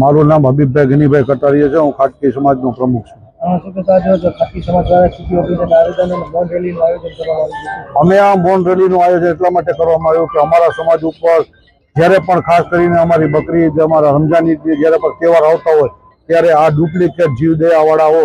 મારું નામ હબીબભાઈ ગનીભાઈ કટારીએ છે. હું ખાટકી સમાજ સમાજનો પ્રમુખ છું. અમે આ મોન રેલીનું આયોજન એટલા માટે કરવામાં આવ્યું કે અમારા સમાજ ઉપર જ્યારે પણ ખાસ કરીને અમારી બકરી અમારા રમઝાન ઈદ જ્યારે પણ તહેવાર આવતા હોય ત્યારે આ ડુપ્લિકેટ જીવદયાવાળાઓ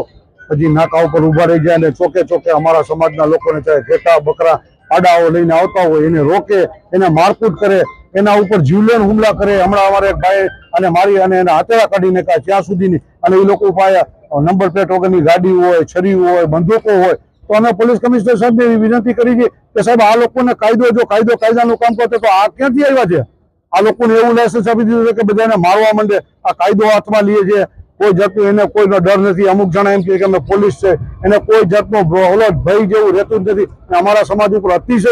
પછી નાકા ઉપર ઊભા રહી જાય અને ચોકે ચોકે અમારા સમાજના લોકોને ચાહે ઘેટા, બકરા આડાઓ લઈને આવતા હોય, એને રોકે, એને મારકૂટ કરે, એના ઉપર જીવલેણ હુમલા કરે. હમણાં અમારે એક ભાઈ અને મારી અને એના હાથેડા કાઢીને કાંઈ ત્યાં સુધીની અને એ લોકો પાસે નંબર પ્લેટ વગરની ગાડી હોય છરી હોય, બંદૂકો હોય, તો અમે પોલીસ કમિશનર સાહેબને એવી વિનંતી કરી છે કે સાહેબ, આ લોકોને કાયદો જો કાયદો કાયદાનું કામ કરતો તો આ ક્યાંથી આવ્યા છે? આ લોકોને એવું લાયસન્સ આપી દીધું છે કે બધાને મારવા માંડે. આ કાયદો હાથમાં લે છે. કોઈ જાતનું એને કોઈનો ડર નથી. અમુક જણા એમ કે અમે પોલીસ છે. એને કોઈ જાતનો ઓલો ભય જેવું રહેતું જ નથી. અને અમારા સમાજ ઉપર અતિશય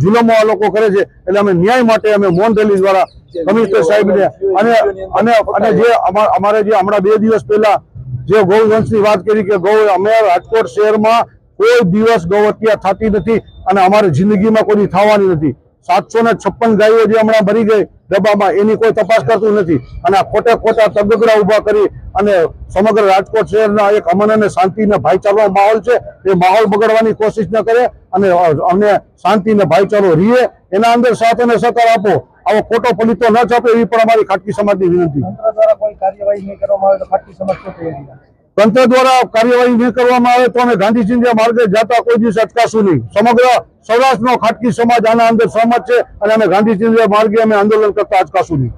જુલમો આ લોકો કરે છે. એટલે અમે ન્યાય માટે અમે મૌન રેલી દ્વારા કમિશનર સાહેબને અને અને અને જે અમા- અમારે જે હમણાં બે દિવસ પહેલા જે ગૌવંશની વાત કરી કે ગૌ અમે રાજકોટ શહેરમાં કોઈ દિવસ ગૌ હત્યા થતી નથી અને અમારી જિંદગીમાં કોઈ થવાની નથી. સાતસો ને છપ્પન ગાયો જે હમણાં ભરી ગઈ ડબ્બામાં એની કોઈ તપાસ કરતું નથી. અને આ ખોટે ખોટા તગગડા ઊભા કરી અને સમગ્ર રાજકોટ શહેરના એક અમન અને શાંતિ અને ભાઈચારાનો માહોલ છે, એ માહોલ બગાડવાની કોશિશ ન કરે અને અમને શાંતિ અને ભાઈચારો રીએ, એના અંદર સાથ અને સહકાર આપો. આવો ખોટો પલિતો ન છાપે એવી પણ અમારી ખાટકી સમાજની વિનંતી. તંત્ર દ્વારા કાર્યવાહી નહીં કરવામાં આવે તો અમે ગાંધી ચિંધ્યા માર્ગે જતા કોઈ દિવસ અટકાશું નહીં. સમગ્ર સૌરાષ્ટ્રનો ખાટકી સમાજ આના અંદર સહમત છે અને અમે ગાંધી ચિંધ્યા માર્ગે અમે આંદોલન કરતા અટકાશું નહીં.